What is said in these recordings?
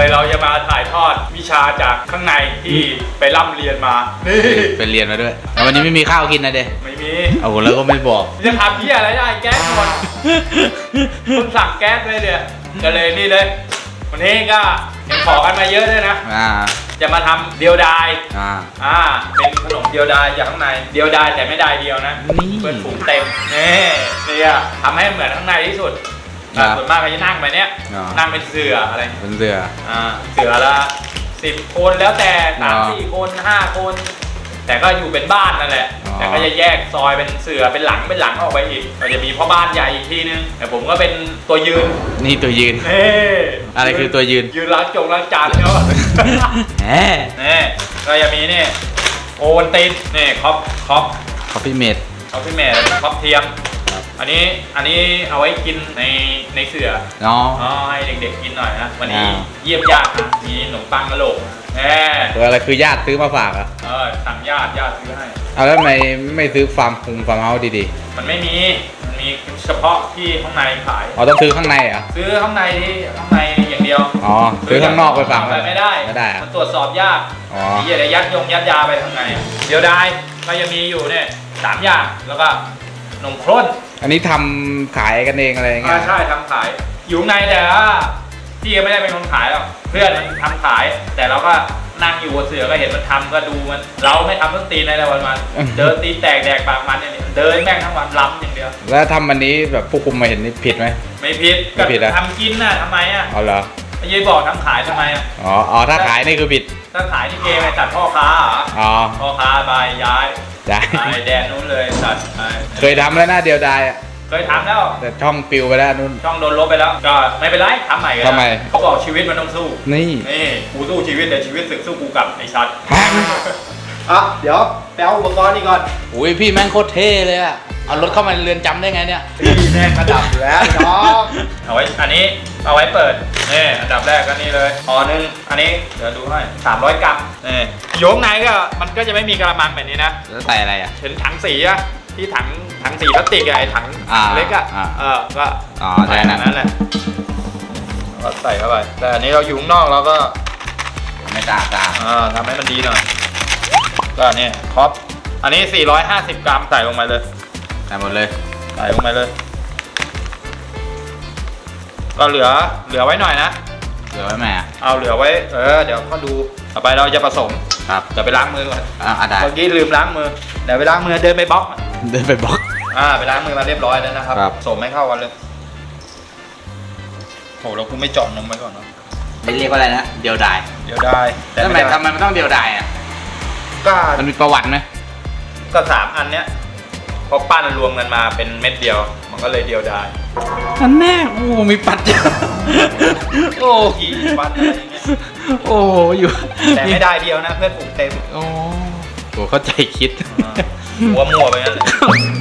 เช่นเคยเราจะมาถ่ายทอดวิชาจากข้างในที่ไปร่ำเรียนมานี่ไปเรียนมาด้วยแล้ววันนี้ไม่มีข้าวกินนะเด้ไม่มีเอาแล้วก็ไม่บอกจะทำเพี้ยอะไรได้แก๊สหมดคุณสั่งแก๊สเลยเนี่ยก็เลยนี่เลย วันนี้ก็ยังขอกันมาเยอะด้วยนะอ่าจะมาทำเดียวดาย อ่า อ่า เป็นขนมเดียวดายจากข้างใน เดียวดายแต่ไม่ได้เดียวนะนี่เพื่อนฝูงเต็มนี่เนี่ยทำให้เหมือนข้างในที่สุด ครับส่วนมากก็จะนั่งไปเนี้ยอ๋อ นั่งเป็นเสืออะไรเป็นเสือ อ่าเสือละสิบคนแล้วแต่สามอ๋อสี่คนห้าคน แต่ก็อยู่เป็นบ้านนั่นแหละ อ๋อ แต่ก็จะแยกซอยเป็นเสือเป็นหลังเป็นหลังออกไปอีกก็จะมีพ่อบ้านใหญ่อีกทีนึง แต่ผมก็เป็นตัวยืนนี่ตัวยืน เฮ้อะไรคือตัวยืน ยืนล้างจงล้างจานเขาแหมนี่ก็จะมีนี่โอวันตินนี่คอปคอปคอฟฟี่เมด คอปพี่แม่คอปเทียมครับ อันนี้อันนี้เอาไว้กินในในเสืออ๋อ อ๋อให้เด็กๆกินหน่อยนะวันนี้อ่า เยี่ยมญาตินะมีขนมปังกะโหลกแหมตัวอะไรคือญาติซื้อมาฝากอะเออสั่งญาติญาติซื้อให้ เอาแล้วทำไมไม่ซื้อฟาร์มคุมฟาร์มเฮาส์ดีมันไม่มีมันมีเฉพาะที่ข้างในขาย ๆอ๋อต้องซื้อข้างในเหรอซื้อข้างในที่ข้างในอย่างเดียวอ๋อซื้อข้างนอกไปฝากไปไม่ได้ไม่ได้อะ มันตรวจสอบยากอ๋อ มีอะไรยัดยงยัดยาไปข้างในอะเดี๋ยวได้ก็ยังมีอยู่เนี่ยสามอย่างแล้วก็ นมข้นอันนี้ทำขายกันเองอะไรอย่างเงี้อ่าย ใช่ทำขาย อยู่ข้างในแต่ว่าพี่ก็ไม่ได้เป็นคนขายหรอกเพื่อนมันทำขาย แต่เราก็นั่งอยู่บนเสือก็เห็นมันทำก็ดูมัน เราไม่ทำต้นตีนอะไรวันวันๆเดินตีนแตกแดกปากมันเนี่ยเดินแม่งทั้งวันล้ำอย่างเดียวแล้วทำวันนี้แบบผู้คุมมาเห็นนี่ผิดไหม ไม่ผิดไม่ผิดอะ ทำกินน่ะทำไมอะเอาเหรอ ไม่ยายบอกทำขายทำไมอะอ๋ออ๋อถ้าขายนี่คือผิดถ้าขายนี่เกมไอ้ตัดพ่อค้าเหรออ๋อพ่อค้าไปย้ายได้ ไปแดนนู้นเลยตัดไปเคยทำแล้วหน้าเดียวดายอะเคยทำแล้ว แต่ช่องปิวไปแล้วนู่น ช่องโดนลบไปแล้ว ก็ไม่เป็นไรทำใหม่กันทำไม เขาบอกชีวิตมันต้องสู้ นี่ นี่กูสู้ชีวิตแต่ชีวิตศึกสู้กูกลับไอ้ชัดแฮมอะ เดี๋ยวแปลอุปกรณ์นี่ก่อน อุ้ยพี่แม่งโคตรเท่เลยอะ เอารถเข้ามาในเรือนจำได้ไงเนี่ยพี่แม่งระดับอยู่แล้วน้องเอาไว้อันนี้เอาไว้เปิดนี่อันดับแรกก็นี่เลยอ๋อนึงอันนี้เดี๋ยวดูให้300กรัมนี่โยงในก็มันก็จะไม่มีกระมังแบบนี้นะแล้วใส่อะไรอะเห็นถังสีอะที่ถังถังสีพลาสติกอะไอ้ถังอ่าเล็กอะอ่า เออก็อ๋อใช่นั่นนั่นแหละก็ใส่เข้าไปแต่อันนี้เราอยู่ข้างนอกเราก็ ไม่ตาตาอ่าทำให้มันดีหน่อยก็นี่ครอปอันนี้ 450 กรัมใส่ลงไปเลย ใส่หมดเลย ใส่ลงไปเลย ก็เหลือเหลือไว้หน่อยนะ เหลือไว้ไหมอะเอาเหลือไว้ เออ เดี๋ยวก็ดู ต่อไปเราจะผสม ครับเดี๋ยวไปล้างมือก่อน อ่าได้เมื่อกี้ลืมล้างมือ เดี๋ยวไปล้างมือเดินไปบล็อก เดินไปบล็อก อ่า ไปล้างมือมาเรียบร้อยแล้วนะครับ ครับ ผสมให้เข้ากันเลยโหเรากูไม่เจาะนมไว้ก่อนเนอะไม่เรียกว่าอะไรนะเดียวดายเดี๋ยวได้ แต่ทำไมไม่ได้ทำไมมันต้องเดียวดายอะก็ มันมีประวัติไหมก็สามอันเนี้ย พอปั้นรวมกันมาเป็นเม็ดเดียว มันก็เลยเดียวได้อันแน่โอ้มีปัดเยอะโอ้ทีวัดอะไรอย่างเงี้ยโอ้อยู่แต่ไม่ได้เดียวนะเพื่อนฝูงเต็มโอ้โหเข้าใจคิดอ่าหัวมั่วไปงั้นเลย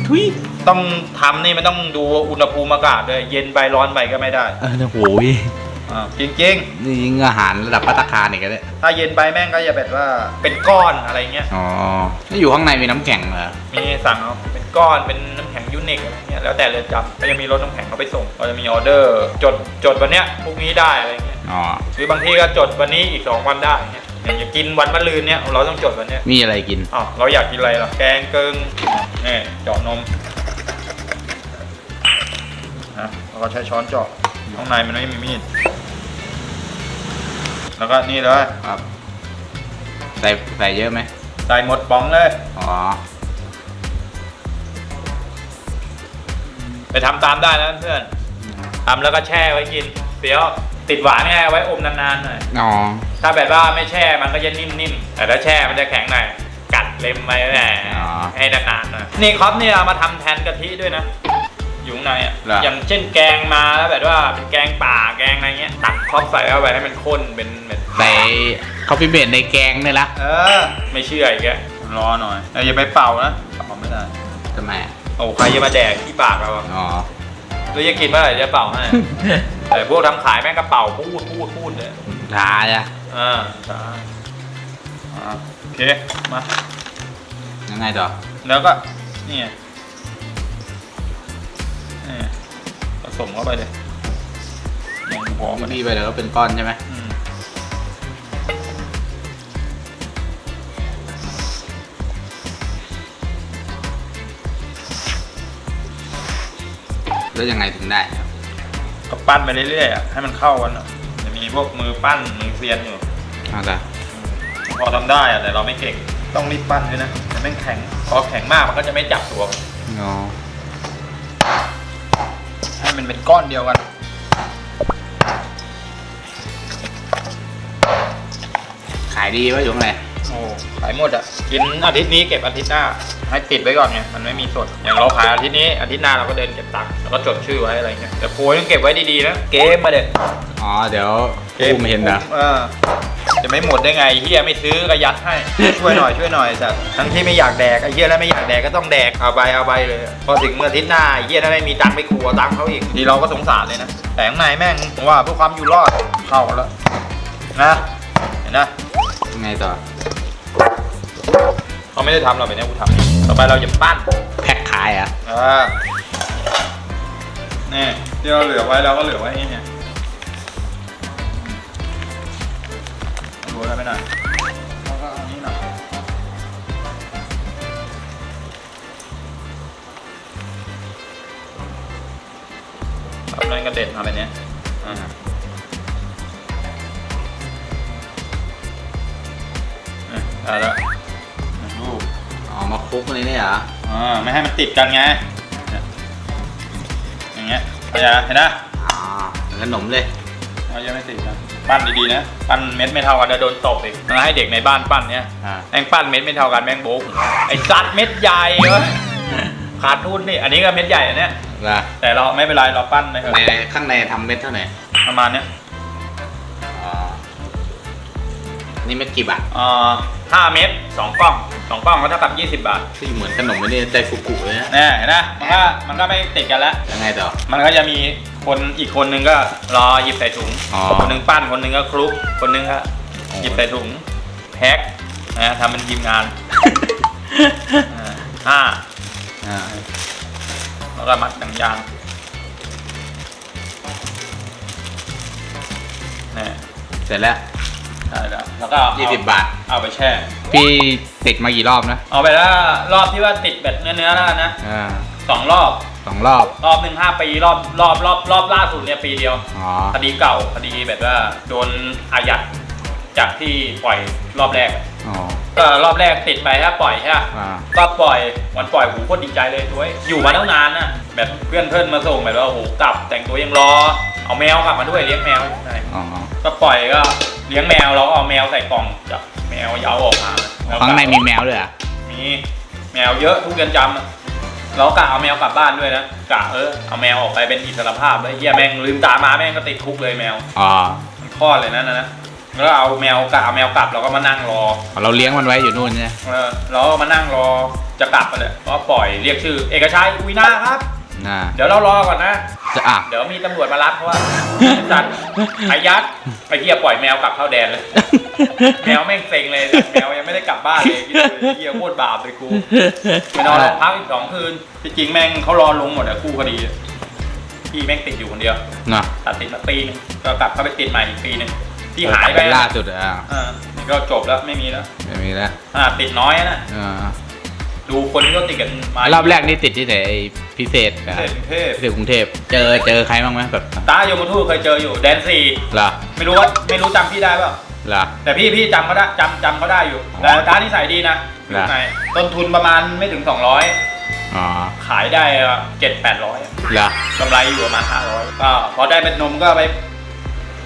ทุยต้องทำนี่มันต้องดูอุณหภูมิอากาศด้วยเย็นไปร้อนไปก็ไม่ได้เออเนี่ยโหย อ่าจริงนี่ยิงอาหารระดับพัตตาคารอีกแล้วเนี่ยๆ ถ้าเย็นไปแม่งก็จะแบบว่าเป็นก้อนอะไรเงี้ย อ๋อแล้วอยู่ข้างในมีน้ำแข็งเหรอมีสั่งเอาเป็นก้อนเป็นน้ำแข็งยูนิคอะไรเงี้ยแล้วแต่เรือนจำก็จะมีรถน้ำแข็งเขาไปส่งก็จะมีออเดอร์ จดจดวันเนี้ยพรุ่งนี้ได้อะไรเงี้ยอ๋อหรือบางทีก็จดวันนี้อีกสองวันได้เงี้ยอย่างจะกินวันมะรืนเนี้ยเราต้องจดวันเนี้ยมีอะไรกิน อ้าวเราอยากกินอะไรล่ะแกงเกิงนี่เจาะนมนะแล้วก็ใช้ช้อนเจาะข้างในมันไม่มีมีด แล้วก็นี่เลยครับ ใส่ใส่เยอะไหมใส่หมดป๋องเลย อ๋อ ไปทำตามได้นะเพื่อนทำแล้วก็แช่ไว้กินเดี๋ยวติดหวานไงเอาไว้อมนานๆหน่อยอ๋อ ถ้าแบบว่าไม่แช่มันก็จะนิ่มๆแต่ถ้าแช่มันจะแข็งหน่อยกัดเล็มไปแหมอ๋อ ให้นานๆหน่อยนี่ครับนี่เอามาทำแทนกะทิด้วยนะ อยู่ข้างในอะ เหรออย่างเช่นแกงมาแล้วแบบว่าเป็นแกงป่าแกงอะไรเงี้ย ตักครอบใส่เข้าไปให้มันข้นเป็นเป็นใส่คอฟฟี่เมดในแกงเนี่ยละเออไม่เชื่ออีกแกรอหน่อยแต่อย่าไปเป่านะเป่าไม่ได้ทำไมอะโอ้ใครจะมาแดกที่ปากเราอะอ๋อหรือจะกินเมื่อไหร่จะเป่าให้ แต่พวกทำขายแม่งกระเป๋าพูดพูดพูดเลยช้าจ้ะอ่าใช่อ่าโอเคมายังไงต่อแล้วก็นี่ไงนี่ ผสมเข้าไปเลยหอมมันบี้ไปแล้วก็เป็นก้อนใช่ไหมอืมแล้วยังไงถึงได้ครับก็ปั้นไปเรื่อยๆอะให้มันเข้ากันอะจะมีพวกมือปั้นมือเซียนอยู่เอาละพอทำได้อะแต่เราไม่เก่งต้องรีบปั้นด้วยนะแต่แม่งแข็งพอแข็งมากมันก็จะไม่จับตัวอ๋อให้ มันเป็นก้อนเดียวกัน ขายดีวะอยู่ข้างในโอ้ขายหมดอะกินอาทิตย์นี้เก็บอาทิตย์หน้า ให้ติดไว้ก่อนไงมันไม่มีสดอย่างเราขายอาทิตย์นี้อาทิตย์หน้าเราก็เดินเก็บตังค์แล้วก็จดชื่อไว้อะไรเงี้ยแต่โพยต้องเก็บไว้ดีๆนะเกมมาเด็ดอ๋อเดี๋ยว กูไม่เห็นนะ เออจะไม่หมดได้ไงเฮียไม่ซื้อก็ยัดให้ ช่วยหน่อยช่วยหน่อยแต่ทั้งที่ไม่อยากแดกไอ้เฮียแล้วไม่อยากแดกก็ต้องแดกเอาไปเอาไปเลย พอถึงเมื่ออาทิตย์หน้าไอ้เฮียถ้าไม่มีตังค์ไปครัวตังค์เขาอีกทีเราก็สงสารเลยนะแต่ข้างในแม่งผมว่าเพื่อความอยู่รอดเข้ากันแล้วนะเห็นนะยังไงต่อ เขาไม่ได้ทำเราแบบนี้กูทำต่อไปเราจะปั้นแพ็คขายอะอ่านี่ที่เราเหลือไว้เราก็เหลือไว้นี่เนี่ย ดูได้ไหมหน่อยแล้วก็อันนี้หน่อยทำอะไรกระเด็นอะไรเนี้ยอ่าอะได้แล้วรูปอ๋อมาคลุกในนี่เหรออ่าไม่ให้มันติดกันไงเนี่ยอย่างเงี้ยเข้าใจนะเห็นนะอ๋อเหมือนขนมเลยเราจะไม่ติดกัน ปั้นดีๆนะปั้นเม็ดไม่เท่ากันจะโดนตบอีกมาให้เด็กในบ้านปั้นเนี้ยอ่าแม่งปั้นเม็ดไม่เท่ากันแม่งโบ๊กหัวไอ้ซัดเม็ดใหญ่เว้ยขาดทุนนี่อันนี้ก็เม็ดใหญ่อันเนี้ยละแต่เราไม่เป็นไรเราปั้นไปเถในอะข้างในทำเม็ดเท่าไหร่ประมาณเนี้ย นี่เม็ดกี่บาทอ่าห้าเม็ดสองกล้องสองกล้องก็เท่ากับยี่สิบบาทที่เหมือนขนมไม่ได้ใจฟุกุเลยนะแน่เห็นนะมันก็มันก็ไม่ติดกันแล้ว ยังไงต่อ มันก็จะมีคนอีกคนนึงก็รอหยิบใส่ถุง อ๋อ คนนึงปั้นคนนึงก็คลุก คนนึงก็หยิบใส่ถุงแพ็คนะทำเป็นทีมงานอ่าห้าอ่าแล้วก็มัดหนังยางนี่เสร็จแล้ว ได้แล้วแล้วก็เอายี่สิบบาท เอาไปแช่ พี่ติดมากี่รอบนะเอาไปแล้วรอบที่ว่าติดแบบเนื้อๆแล้วกันนะอ่าสองรอบ สองรอบ รอบหนึ่งห้าปีรอบรอบรอบรอบล่าสุดเนี่ยปีเดียว อ๋อ คดีเก่าคดีแบบว่าโดนอายัดจากที่ปล่อยรอบแรก อ๋อ ก็รอบแรกติดไปถ้าปล่อยใช่ปะอ่า ก็ปล่อยวันปล่อยหูโคตรดีใจเลยด้วย อยู่มาตั้งนานน่ะแบบเพื่อนเพื่อนมาส่งแบบว่าโอ้โหกลับแต่งตัวยังรอ เอาแมวกลับมาด้วยเลี้ยงแมวใช่อ๋อ ก็ปล่อยก็ เลี้ยงแมวเราก็เอาแมวใส่กล่องจับแมวเหยาออกมาแล้วก็ข้างในมีแมวด้วยเหรอะมีแมวเยอะทุกเดือนจำอะเรากะเอาแมวกลับบ้านด้วยนะกะเออเอาแมวออกไปเป็นอิสรภาพเลยเฮียแม่งลืมตามาแม่งก็ติดคุกเลยแมวอ๋อมันคลอดเลยนั่นนะนะแล้วเอาแมวกะเอาแมวกลับเราก็มานั่งรอ เราเลี้ยงมันไว้อยู่นู่นใช่ไหมเออเราก็มานั่งรอจะกลับไปเลยก็ปล่อยเรียกชื่อ เอกชัยอุยนาครับ น่า เดี๋ยวเรารอก่อนนะ จะอะ เดี๋ยวมีตำรวจมารับเพราะว่าจัดอายัดไปเฮียปล่อยแมวกลับเข้าแดนเลย แมวแม่งเซ็งเลยแมวยังไม่ได้กลับบ้านเลยคิดดูดิเฮียโคตรบาปเลยกูไปนอนโรงพักอีกสองคืนที่จริงแม่งเขารอลงหมดอะคู่คดีอะพี่แม่งติดอยู่คนเดียวน่ะตัดติดมาปีนึงก็กลับเข้าไปติดใหม่อีกปีนึงที่หายไปล่าสุดอะอ่านี่ก็จบแล้วไม่มีแล้วไม่มีแล้วอ่าติดน้อยนะอ่า ดูคนที่เขาติดกันมารอบแรกนี่ติดที่ไหนไอ้พิเศษพิอะเศษกรุงเทพพิเศษกรุงเทพเจอเจอใครบ้างไหมแบบตาโยมทูตเคยเจออยู่แดนซีเหรอไม่รู้ว่าไม่รู้จำพี่ได้เปล่าเหรอ แต่พี่พี่จำเขาได้จำจำเขาได้อยู่อ๋อแต่ตานิสัยดีนะเหรอไหนต้นทุนประมาณไม่ถึง 200 อ๋อขายได้เจ็ดแปดร้อยเหรอกำไรอยู่ประมาณ500ก็พอได้เป็นนมก็ไป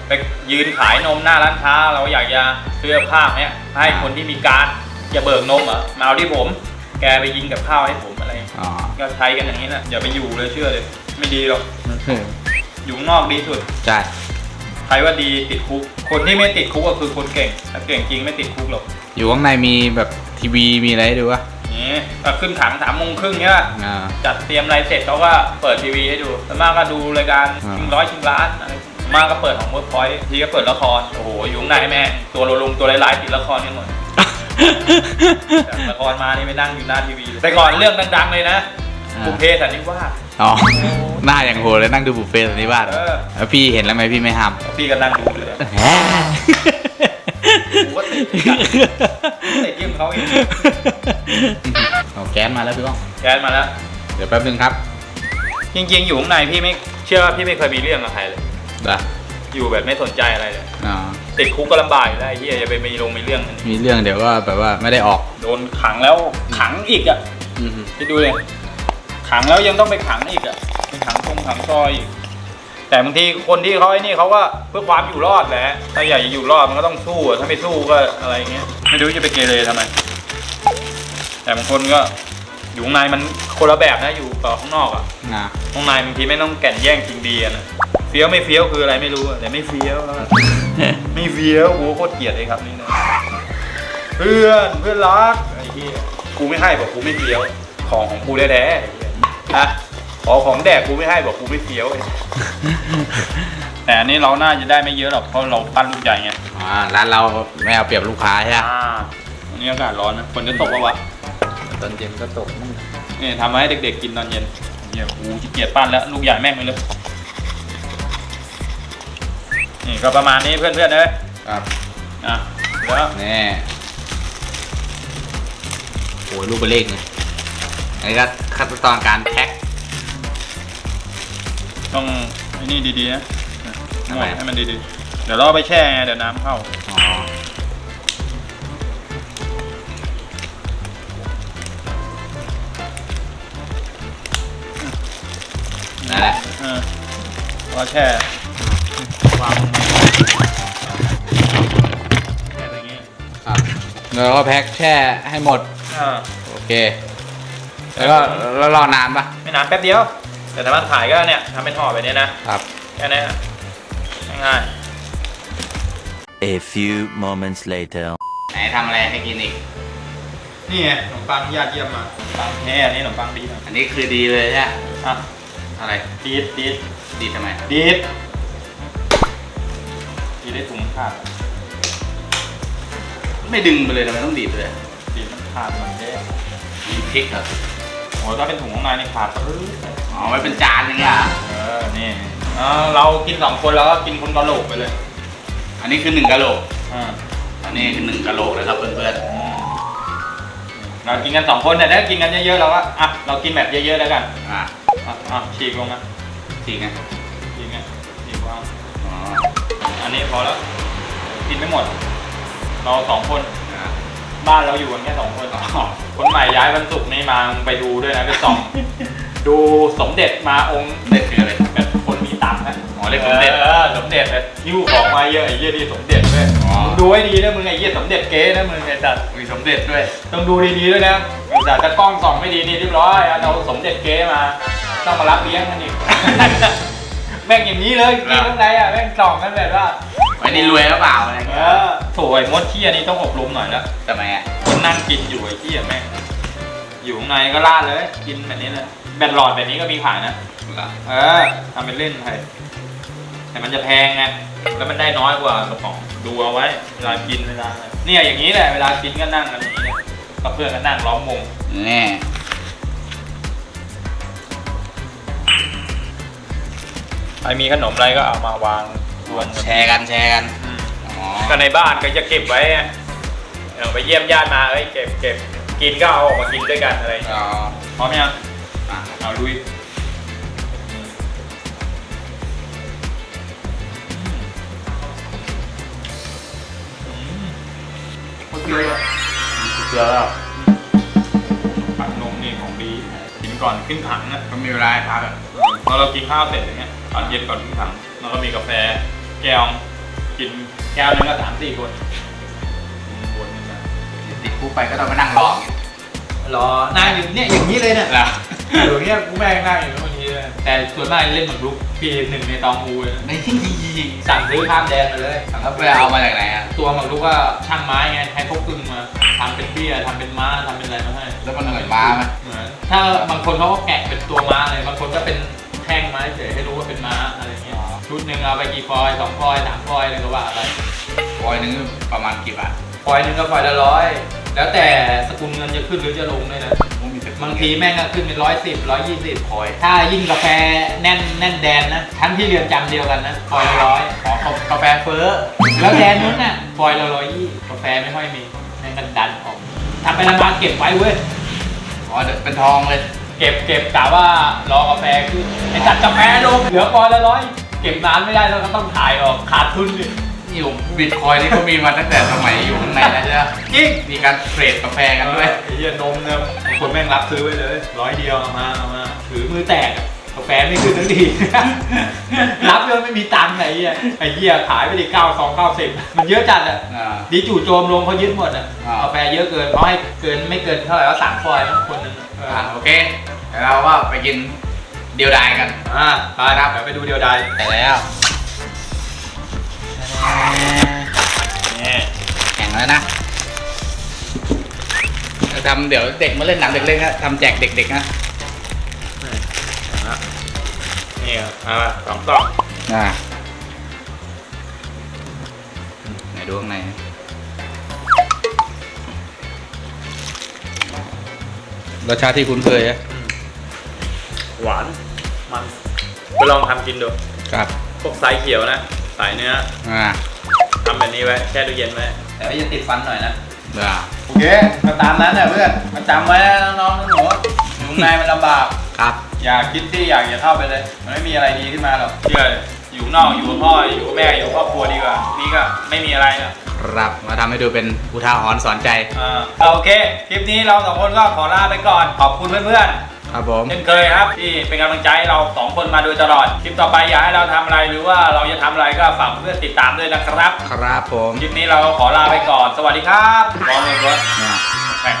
ไปยืนขายนมหน้าร้านค้า เราอยากจะซื้อข้าวเนี้ยให้คนที่มีการจะเบิกนมเหรอมาเอาที่ผม แกไปยิงกับข้าวให้ผมอะไร อ๋อก็ใช้กันอย่างนี้นะอย่าไปอยู่เลยเชื่อเลย ไม่ดีหรอก อยู่ข้างนอกดีสุด ใช่ ใครว่าดีติดคุก คนที่ไม่ติดคุกก็คือคนเก่งถ้าเก่งจริงไม่ติดคุกหรอกอยู่ข้างในมีแบบทีวีมีอะไรให้ดูวะนี่ก็ขึ้นขังสามโมงครึ่งเนี่ยอ่า จัดเตรียมอะไรเสร็จเขาก็เปิดทีวีให้ดูส่วนมากก็ดูรายการอ่า ชิงร้อยชิงล้านอะไรส่วนมากก็เปิดของเวิร์กพอยท์ทีก็เปิดละคร โอ้โหอยู่ข้างในแม่งตัวโลลุงตัวลายๆติดละครกันหมด จากละครมานี่ไปนั่งอยู่หน้าทีวีเลยแต่ก่อนเรื่องดังๆเลยนะอ่า บุพเพสันนิวาส อ๋อ หน้าอย่างโหดเลยนั่งดูบุฟเฟ่ต์ตอนนี้บ้านเออ แล้วพี่เห็นแล้วไหมพี่ไม่ห้าม พี่ก็นั่งดูเลยแหมกูก็ติดติดยิ้มเขาเองเอาแก๊สมาแล้วพี่ก้อง แก๊สมาแล้ว เดี๋ยวแป๊บนึงครับจริงๆ อยู่ข้างในพี่ไม่เชื่อว่าพี่ไม่เคยมีเรื่องกับใครเลยเดี๋ยวอยู่แบบไม่สนใจอะไรเลย อ๋อ ติดคุกก็ลำบากอยู่แล้วไอ้เหี้ยจะไปมีลงมีเรื่องกันอีกมีเรื่องเดี๋ยวก็แบบว่าไม่ได้ออกโดนขังแล้วขังอีกอะอืมไปดูเลย ขังแล้วยังต้องไปขังอีกอะไปขังตรงขังซอยอีกแต่บางทีคนที่เขาไอ้นี่เขาก็เพื่อความอยู่รอดแหละถ้าอยากจะอยู่รอดมันก็ต้องสู้อะถ้าไม่สู้ก็อะไรเงี้ย ไม่รู้จะไปเกเรทำไม แต่บางคนก็อยู่ข้างในมันคนละแบบนะอยู่กับข้างนอกอะอ่าข้างในบางทีไม่ต้องแก่นแย่งจริงดีอะนะเฟี้ยวไม่เฟี้ยวคืออะไรไม่รู้อะแต่ไม่เฟี้ยวแล้วกัน ไม่เฟี้ยวกูโคตรเกลียดเลยครับนี่นะเพื่อนเพื่อนรักไอ้เหี้ยกูไม่ให้บอกกูไม่เฟี้ยว ของของกูแท้ๆไอ้เหี้ยนะขอของแดกกูไม่ให้บอกกูไม่เฟี้ยวไอ้แต่อันนี้เราน่าจะได้ไม่เยอะหรอกเพราะเราปั้นลูกใหญ่ไงอ่าร้านเราไม่เอาเปรียบลูกค้าใช่ไหมอ่าอันนี้อากาศร้อนนะฝนจะตกปะวะตอนเย็นก็ตกนี่ทำมาให้เด็กๆกินตอนเย็นเนี่ยกูขี้เกียจปั้นแล้วลูกใหญ่แม่งไปเลย นี่ก็ประมาณนี้เพื่อนๆเลยครับอะแล้วนี่โอ้ยลูกเป็นเลขเลยอันนี้ก็ขั้นตอนการแพ็ค ต้องไอ้นี่ดีๆนะทำไมให้มันดีๆ เดี๋ยวเราเอาไปแช่ไงเดี๋ยวน้ำเข้า อ๋อนั่นแหละเออเราแช่ วางลงมาแช่อย่างงี้ครับแล้วก็แพ็คแช่ให้หมดอ่าโอเค แล้วก็แล้วรอนานปะไม่นานแป๊บเดียว แต่สามารถขายก็เนี่ยทำเป็นห่อไปเนี้ยนะครับ แค่นี้ง่าย A few moments later. ไหนทำอะไรให้กินอีก ๆ นี่ไงขนมปังที่ญาติเยี่ยมมาขนมปังแน่อันนี้ขนมปังดีนะอันนี้คือดีเลยใช่ไหมอะอะไร ดีดดีดดีทำไม ดีดดีด ได้ถุงขาดไม่ดึงไปเลยทำไมต้องดีดเลยดีดมันขาดมันเด้ดีพริกเหรอโอ้ถ้าเป็นถุงข้างในนี่ขาดปื้ดอ๋อไว้เป็นจานอย่างเงี้ยเหรอเออนี่เออเรากินสองคนแล้วก็กินคนกะโหลกไปเลย อันนี้คือหนึ่งกะโหลกอ่าอันนี้คือหนึ่งกะโหลกนะครับเพื่อนอืมเรากินกันสองคนแต่ถ้ากินกันเยอะๆเราก็อะเรากินแบบเยอะๆแล้วกันๆอะอะอะฉีกลงนะจริงไงฉีกไงฉีกวางอ๋ออั นนี้พอแล้วกินไม่หมด เราสองคนอะบ้านเราอยู่กันแค่สองคนอ๋อคนใหม่ย้ายวันศุกร์นี้มาไปดูด้วยนะไปส่องดูสมเด็จมาองค์เด็ดคืออะไรแบบคนมีตังค์นะอ๋อเรียกสมเด็จออสมเด็จเลยยิ้วของมาเยอะไอ้เหี้ยนี่สมเด็จด้วยอ๋อมึงดูให้ดีนะมึงไอ้เหี้ยสมเด็จเก๊นะมึงไอ้สัตว์มีสมเด็จด้วย ต้องดูดีๆด้วยนะไอ้สัตว์ถ้ากล้องส่องไม่ดีนี่เรียบร้อยเอาสมเด็จเก๊มา ต้องมารับเลี้ยงกันอีก แม่งอย่างนี้เลยกินข้างในอะแม่งส่องกันแบบว่าไว้นี่รวยหรือเปล่าอะไรเอเงี้ยอโถไอ้มดเที่ยนี่ต้องอบรมหน่อยแล้วทำไมอะคนนั่งกินอยู่ไอ้ที่แม่งอยู่ข้างในก็ลาดเลย กินแบบนี้เลยแบตหลอดแบบนี้ก็มีขายนะเหรอเออทำเป็นเล่นไปแต่มันจะแพงไงแล้วมันได้น้อยกว่ากระป๋องดูเอาไว้เวลากินเวลาอะไรเนี่ยอย่างนี้แหละเวลากินก็นั่งกันอย่างนี้เนี่ยกับเพื่อนก็นั่งล้อมวงแน่ ใครมีขนมอะไรก็เอามาวางรวมกันแชร์กันแชร์กันอืมอ๋อก็ในบ้านก็จะเก็บไว้ไงเออไปเยี่ยมญาติมาเอ้ยเก็บเก็บกินก็เอาออกมากินด้วยกันอะไรอย่างเงี้ยอ๋อพร้อมยังอะเอาลุยเกลือเกลือแล้วปักนมนี่ของดีกินก่อนขึ้นถังนะก็มีเวลาให้พักอะพอเรากินข้าวเสร็จอย่างเงี้ย ตอนเย็นก่อนขึ้นถังแล้วก็มีกาแฟแก้วกินแก้วนึงก็สามสี่คนวนกันมาติดคุกไปก็ต้องมานั่งรอไงรอนั่งอยู่เนี่ยอย่างนี้เลยเนี่ยแล้วอยู่เนี่ยกูแม่งนั่งอยู่บางทีเลยแต่ส่วนมากเล่นหมากรุกพี่หนึ่งในตองอูเลยไม่สั่งซื้อข้ามแดนมาเลยสั่งแล้วไปเอามาจากไหนอะตัวหมากรุกก็ช่างไม้ไงให้พกกึ่งมาทำเป็นเบี้ยทำเป็นม้าทำเป็นอะไรมาให้แล้วมันเหมือนม้าไหมเหมือนถ้าบางคนเขาก็แกะเป็นตัวม้าเลยบางคนก็เป็น แท่งไม้เฉยให้รู้ว่าเป็นม้าอะไรเงี้ยชุดหนึ่งเอาไปกี่ฟอยล์สองฟอยล์สามฟอยล์อะไรก็ว่าไปร้อยหนึงประมาณกี่บาทฟอยล์หนึ่งก็ฟอยล์ละร้อยแล้วแต่สกุลเงินจะขึ้นหรือจะลงด้วยนะผมมีสบางทีแม่งก็ขึ้นเป็นร้อยสิบร้อยยี่สิบพอย ถ้ายิ่งกาแฟแน่นแน่นแดนนะทั้งที่เรือนจำเดียวกันนะพอยละร้อยขอกาแฟเฟ้อแล้วแดนนู้นน่ะพอยละร้อยยี่กาแฟไม่ค่อยมีแม่งกันดันออกทำไปแล้วมาเก็บไว้เว้ยอ๋อเดี๋ยวเป็นทองเลย เก็บเก็บกะว่ารอกาแฟขึ้นไอ้จัดกาแฟลงเหลือพอยละร้อยเก็บนานไม่ได้แล้วก็ต้องถ่ายออกขาดทุนดิอยู่บิตคอยนี่ก็มีมาตั้งแต่สมัยอยู่ข้างในแล้วใช่ไหมจริงมีการเทรดกาแฟกันด้วยไอ้เหี้ยนมเนี่ยบางคนแม่งรับซื้อไว้เลยร้อยเดียวเอามาเอามาถือมือแตกอะกาแฟไม่ขึ้นทั้งทีรับเลยไม่มีตังค์ไอ้เหี้ยไอ้เหี้ยขายไปดิเก้าสองเก้าสิบมันเยอะจัดอะอ่าดีจู่โจมลงเขายึดหมดอะอ่ากาแฟเยอะเกินเขาให้เกินไม่เกินเท่าไหร่ว่าสามฟอยล์นะคนหนึงอะเอออ่าโอเคเดี๋ยวเราว่าไปกินเดียวดายกัน อ่าไปครับเดี๋ยวไปดูเดียวดายไปแล้วนี่แข่งแล้วนะจะทำเดี๋ยวเด็กมาเล่นหนังเด็กเล่นนะทำแจกเด็กๆนะนี่ครับอ่าสองกล่องอ่าไหนดูข้างในนะรสชาติที่คุ้นเคยอะ หวานมันไปลองทำกินดูครับพวกไซส์เขียวนะ สายเนื้ออ่าทำแบบนี้ไว้แช่ตู้เย็นไว้แต่ว่าจะติดฟันหน่อยนะอ่าโอเคก็ตามนั้นแหละเพื่อนมาจำไว้นะน้องๆหนูๆอยู่ข้างในมันลำบาก ครับ อย่าคิดที่อยากอย่าเข้าไปเลย มันไม่มีอะไรดีขึ้นมาหรอกเชื่อเลยอยู่ข้างนอกอยู่กับพ่ออยู่กับแม่อยู่กับครอบครัวดีกว่านี่ก็ไม่มีอะไรนะ ครับมาทำให้ดูเป็นอุทาหรณ์สอนใจ อ่าโอเค คลิปนี้เราสองคนก็ขอลาไปก่อน ขอบคุณเพื่อนๆ ครับผมเช่นเคยครับที่เป็นกำลังใจให้เราสองคนมาโดยตลอด คลิปต่อไปอยากให้เราทำอะไรหรือว่าเราจะทำอะไรก็ฝากเพื่อนติดตามด้วยนะครับ ครับผมคลิปนี้เราขอลาไปก่อน สวัสดีครับรอเลยรถอ่าแม่ง